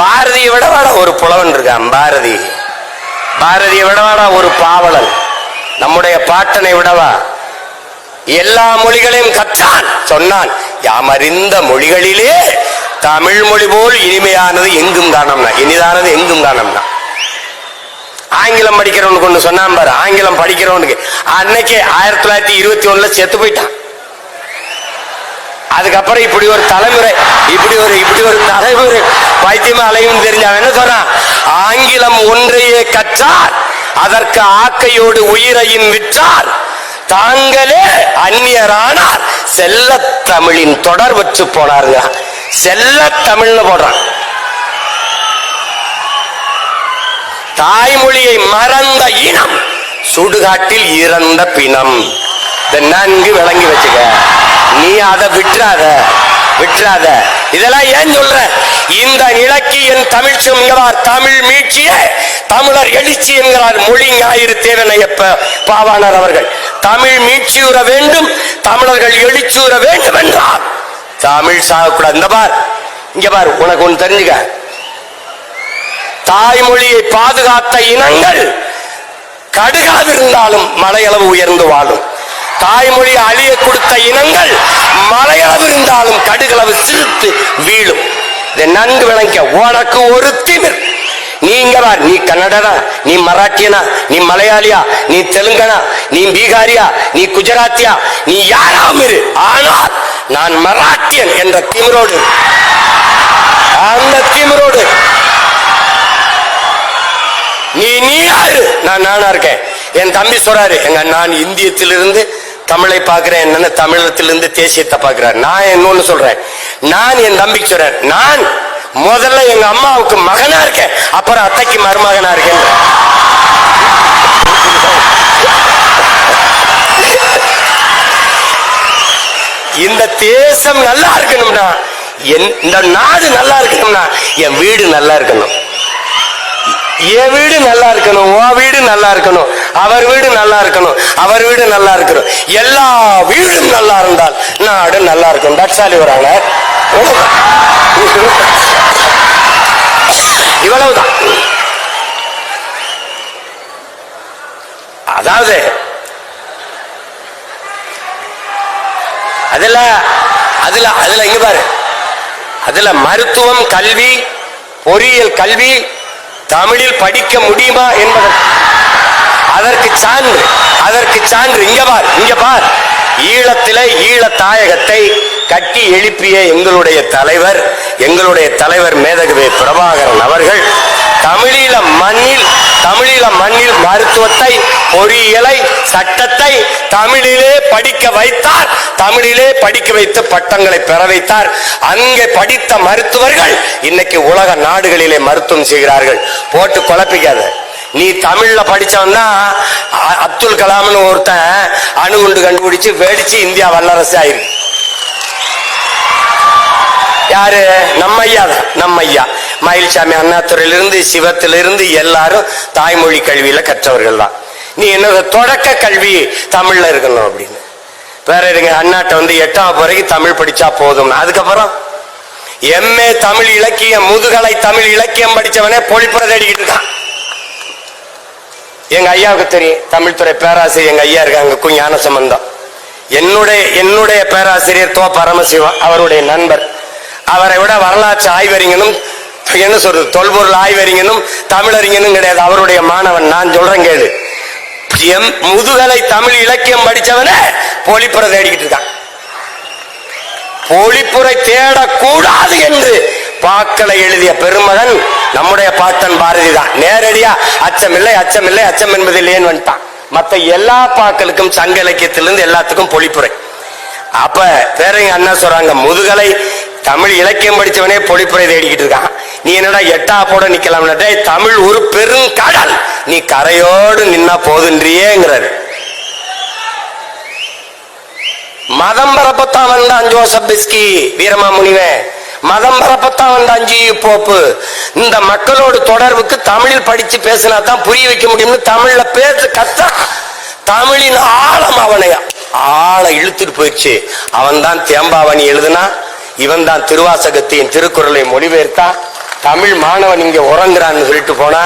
பாரதியை விடவாடா ஒரு புலவன் இருக்கான் பாரதி. பாரதியை விடவாடா ஒரு பாவலன். நம்முடைய பாட்டனை விடவா? எல்லா மொழிகளையும் கற்றான் சொன்னான். யாமறிந்த மொழிகளிலே தமிழ் மொழி போல் இனிமையானது எங்கும் காணம்னா இனிதானது எங்கும் காணோம்னா. ஆங்கிலம் படிக்கிறவனுக்கு ஒன்று சொன்னான் பாரு ஆங்கிலம் படிக்கிறவனுக்கு. அன்னைக்கே ஆயிரத்தி தொள்ளாயிரத்தி இருபத்தி ஒண்ணுல செத்து போயிட்டான். அதுக்கப்புறம் இப்படி ஒரு தலைமுறை இப்படி ஒரு இப்படி ஒரு தலைமுறை. பைத்தியமா அலையும் தெரிஞ்ச அவன் என்ன சொல்றான்? ஆங்கிலம் ஒன்றையே கற்றார் அதற்கு ஆக்கையோடு உயிரையும் விற்றால் தாங்களே அந்நியரானார். செல்ல தமிழின் தொடர் வச்சு போனாருங்க. செல்ல தமிழ்னு போடுறான். தாய்மொழியை மறந்த இனம் சுடுகாட்டில் இறந்த பிணம். இதை நன்கு விளங்கி வச்சுக்க. நீ அதை விட்டுறாத. விட்டுறாத. இதெல்லாம் ஏன் சொல்ற? இந்த நிலக்கு என் தமிழ் என்கிறார் தமிழ் மீட்சிய தமிழர் எழுச்சி என்கிறார் மொழி ஞாயிறு தேவனையப்ப பாவாணர் அவர்கள். தமிழ் மீட்சியுற வேண்டும் தமிழர்கள் எழுச்சியுற வேண்டும் என்றார். தமிழ் சாகக்கூடாது. இந்த பார் இங்க பார் உனக்கு ஒன்று தெரிஞ்சுக்க. தாய்மொழியை பாதுகாத்த இனங்கள் கடுகாதிருந்தாலும் மலையளவு உயர்ந்து வாழும். தாய்மொழி அழிய கொடுத்த இனங்கள் மலையளவு கடுகளவு சிரித்து வீழும். இதை நன்கு விளங்க உனக்கு ஒரு திமிர். நீங்கவா நீ கன்னடனா நீ மராட்டியனா நீ மலையாளியா நீ தெலுங்கனா நீ பீகாரியா நீ குஜராத்தியா நீ யாராம் இரு. ஆனால் நான் மராட்டியன் என்ற திமிரோடு. அந்த திமிரோடு. நீ நீ யாரு நான் நானா இருக்கேன். என் தம்பி சொல்றாரு எங்க நான் இந்தியத்திலிருந்து தமிழை பார்க்கிறேன் என்னன்னு தமிழத்திலிருந்து தேசியத்தை பார்க்கிறார். நான் இன்னொன்னு சொல்றேன். நான் என் தம்பிக்கு சொல்றேன். நான் முதல்ல எங்க அம்மாவுக்கு மகனா இருக்கேன். அப்புறம் அத்தைக்கு மருமகனா இருக்கேன். இந்த தேசம் நல்லா இருக்கணும்னா என் இந்த நாடு நல்லா இருக்கணும்னா என் வீடு நல்லா இருக்கணும். என் வீடு நல்லா இருக்கணும் உன் வீடு நல்லா இருக்கணும். அவர் வீடு நல்லா இருக்கணும் அவர் வீடு நல்லா இருக்கணும். எல்லா வீடும் நல்லா இருந்தால் நாடு நல்லா இருக்கும். தட்சாலி வராங்க இவ்வளவுதான். அதாவது அதுல அதுல அதுல இங்க பாரு. அதுல மருத்துவம் கல்வி பொறியியல் கல்வி தமிழில் படிக்க முடியுமா என்பதற்கு அதற்கு சான்று அதற்கு சான்று இங்க பார் இங்க பார். ஈழத்தில ஈழ தாயகத்தை கட்டி எழுப்பிய எங்களுடைய தலைவர் எங்களுடைய தலைவர் மேதகவே பிரபாகரன் அவர்கள் தமிழீழ மண்ணில் தமிழீழ மண்ணில் மருத்துவத்தை பொறியியலை சட்டத்தை தமிழிலே படிக்க வைத்தார். தமிழிலே படிக்க வைத்து பட்டங்களை பெற வைத்தார். அங்கே படித்த மருத்துவர்கள் இன்னைக்கு உலக நாடுகளிலே மருத்துவம் செய்கிறார்கள். போட்டு குழப்பிக்காத. நீ தமிழ்ல படிச்சவன்னா அ- அப்துல் கலாம்னு ஒருத்தன் அணுகுண்டு கண்டுபிடிச்சு வெடிச்சு இந்தியா வல்லரசு ஆயிருக்கு யாரு? நம்ம ஐயா தான் நம்ம ஐயா. மயில்சாமி அண்ணாத்துறையிலிருந்து சிவத்திலிருந்து எல்லாரும் தாய்மொழி கல்வியில கற்றவர்கள் தான். நீ என்ன தொடக்க கல்வி தமிழ்ல இருக்கணும் அப்படின்னு. வேற இருங்க அண்ணாட்ட வந்து எட்டாம் வரைக்கும் தமிழ் படிச்சா போதும் அதுக்கப்புறம் எம்ஏ தமிழ் இலக்கியம் முதுகலை தமிழ் இலக்கியம் படிச்சவனே பொழிப்புற தேடிக்கிட்டு இருக்கான். எங்க ஐயாவுக்கு தெரியும் தமிழ்துறை பேராசிரியர் எங்க ஐயா இருக்காங்க கு ஞான சம்பந்தம் என்னுடைய என்னுடைய பேராசிரியர் தோ பரமசிவம் அவருடைய நண்பர். அவரை விட வரலாற்று ஆய்வறிஞனும் என்ன சொல்றது தொல்பொருள் ஆய்வறிஞனும் தமிழறிஞனும் கிடையாது. அவருடைய மாணவன் நான் சொல்றேன் கேளு. எம் முதுகலை தமிழ் இலக்கியம் படிச்சவனே பொழிப்புற தேடிக்கிட்டு இருக்கான். பொழிப்புரை தேடக்கூடாது என்று பாக்களை எழுதிய பெருமகன் நம்முடைய பாட்டன் பாரதி தான் இல்லையா? அச்சமில்லை அச்சமில்லை அச்சம் என்பது இல்லையேன்னு வந்துட்டான். மற்ற எல்லா பாக்களுக்கும் சங்க இலக்கியத்திலிருந்து எல்லாத்துக்கும் பொழிப்புரை. அப்ப பேரங்க அண்ணா சொல்றாங்க முதுகலை தமிழ் இலக்கியம் படிச்சவனே பொழிப்புரை தேடிக்கிட்டு இருக்கான். நீ என்னடா எட்டா போட நிக்கலாம்னாட்டே தமிழ் ஒரு பெருங்கடல் நீ கரையோடு நின்னா போதுன்றியேங்கிறாரு. மதம் பரப்பத்தான் வந்தான் ஜோசப் பிஸ்கி வீரமா முனிவன் மதம் பரப்பத்தான் வந்தான் ஜி போப்பு இந்த மக்களோட தொடர்புக்கு தமிழில் படிச்சு பேசினா தான் புரிய வைக்க முடியும்னு தமிழ்ல பேச கத்தா. தமிழின் ஆழம் அவனை ஆழ இழுத்துட்டு போயிடுச்சு. அவன் தான் தேம்பாவணி எழுதுனா இவன் தான் திருவாசகத்தையும் திருக்குறளையும் மொழிபெயர்த்தா தமிழ் மாணவன் இங்க உறங்குறான்னு சொல்லிட்டு போனா